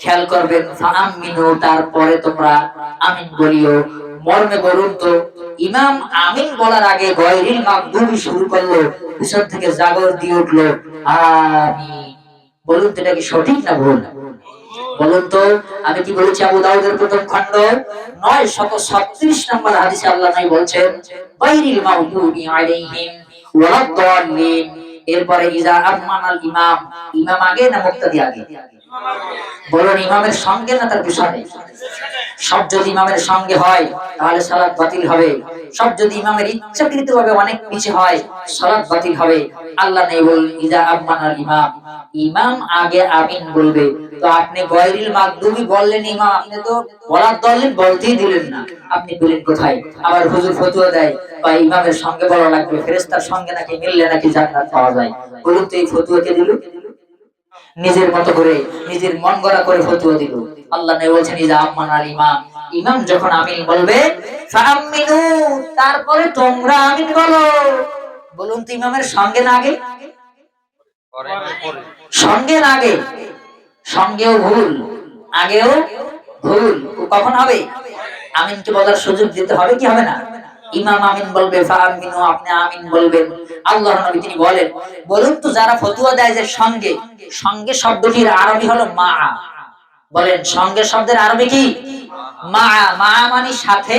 খেয়াল করবেন ফাআমিনু, তারপরে তোমরা আমিন বলিও। মর্মে বলুন তো, ইমাম আমিন বলার আগে গয়রিল মাগদুবি শুরু করল, পিছন থেকে জাগর দিয়ে উঠল। আমিন। বলুন তো এটা কি সঠিক না ভুল? বলুন তো, আমি কি বলেছি আবু দাউদের প্রথম খণ্ড? নয় শত ছত্রিশ নম্বর হাদিসে আল্লাহ নাই বলছেন বাইরিল মাগদুবি আলাইহিম ওয়ালাদ-দাল্লিন। এরপরে ইজা আম্মানাল ইমাম। ইমাম আগে না মুক্তাদি আগে? বলুন ইমামের সঙ্গে না তার পিছনে সব যদি ইমামের সঙ্গে হয়, তাহলে সালাত বাতিল হবে। সব যদি ইমামের ইচ্ছাকৃত ভাবে অনেক পিছে হয়, সালাত বাতিল হবে। আল্লাহ নেই বল ইজা আম্মানাল ইমাম। ইমাম আগে আমিন বলবে। তো আপনি গয়রিল মাগদুবি বললেন ইমাম, আপনি তো বলার দলেন বলতেই দিলেন না। আপনি বলেন কোথায়? আবার হুজুর ফতুয়া দেয়, বা ইমামের সঙ্গে বলা লাগবে ফেরেস্তার সঙ্গে নাকি মিললে নাকি জান্নাত পাওয়া যায়। বলুন তো এই ফতুয়া কে দিল। নিজের মতো করে, নিজের মন গড়া করে ফতুয়া দিল। আল্লাহ নেই বলছেন ইজা আম্মান আল ইমাম ইমাম যখন আমিন বলবে, ফাআমিনু, তারপরে তোমরা আমিন বলো। বলুন তো ইমামের সঙ্গে না আগে? সঙ্গে না আগে? সঙ্গেও ভুল, আগেও ভুল। কখন হবে? আমিনকে বলার সুযোগ দিতে হবে কি হবে না? ইমাম আমিন বলবে ফাআমিনু আপনি আমিন বলবেন। আল্লাহর নবী তিনি বলেন, বলুন তো যারা ফতুয়া দেয় যে সঙ্গে সঙ্গে শব্দটির আরবি হলো মা। বলেন, সঙ্গে শব্দের আরবি কি? মা। মা মানে সাথে,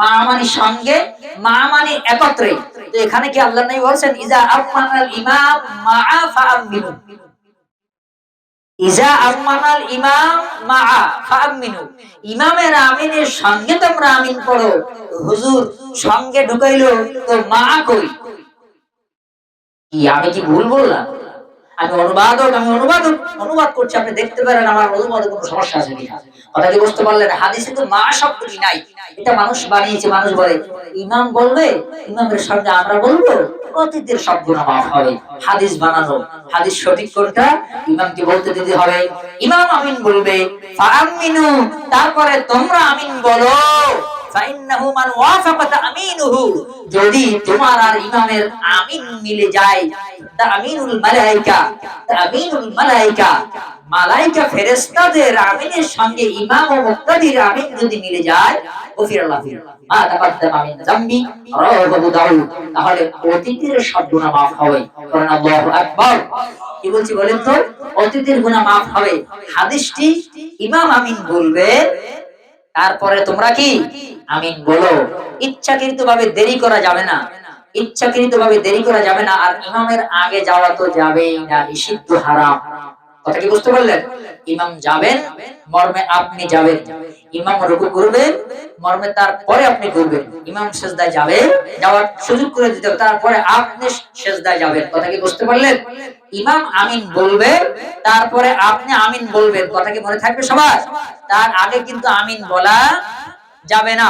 মা মানে সঙ্গে, মা মানে একত্রে। তো এখানে কি আল্লাহ নবী বলছেন, ইজা আম্মানাল ইমাম মা ফাআমিনু ইজা আম্মানাল ইমাম ইমামের আমিনের সঙ্গে তোমরা আমিন পড়ো। হুজুর, সঙ্গে ঢুকাইলো তো কই? কি, আমি কি ভুল বললাম? আমি অনুবাদক আমি অনুবাদ অনুবাদ করছি, আপনি দেখতে পারেন আমার অনুবাদে কোনো সমস্যা আছে কিনা। কথা কি বুঝতে পারলেন? হাদিসে তো মা শব্দটি নাই। এটা মানুষ বানিয়েছে, মানুষ বলে। ইমাম বলবে? ইমামের সঙ্গে আমরা বলব? অতীতের সব গুণা মাফ হবে। হাদিস বানানো, হাদিস সঠিক কোনটা ইমামকে বলতে দিতে হবে। ইমাম আমিন বলবে তারপরে তোমরা আমিন বলো। ফাইন্নাহু মান ওয়াফাকাত আমিনুহু। যদি তোমার আর ইমামের আমিন মিলে যায় মালাইকা তামিনুল মালাইকা। মালাইকা ফেরেশতাদের আমিনের সঙ্গে ইমাম ও মুক্তাদির আমিন যদি মিলে যায় মা তাহলে অতীতের সব গুনাহ maaf হবে। কারণ আল্লাহু আকবার। কি বলছি বলেন তো? অতীতের গুনাহ maaf হবে। হাদিসটি ইমাম আমিন বলবে তারপরে তোমরা কি? আমি বলো। ইচ্ছাকৃত ভাবে দেরি করা যাবে না। ইচ্ছাকৃত ভাবে দেরি করা যাবে না। আর ইমামের আগে যাওয়া তো যাবেই না, নিষিদ্ধ হারাম। কথা কি বুঝতে পারলেন? ইমাম যাবেন, মর্মে আপনি যাবেন। ইমাম রুকু করবেন, মর্মে তারপরে আপনি করবেন ইমাম সেজদায় যাবে যাওয়ার সুযোগ করে দিতে তারপরে আপনি সেজদায় যাবেন। কথা কি বুঝতে পারলেন? ইমাম আমিন বলবে, তারপরে আপনি আমিন বলবেন। কথা কি মনে থাকবে সবার? তার আগে কিন্তু আমিন বলা যাবে না।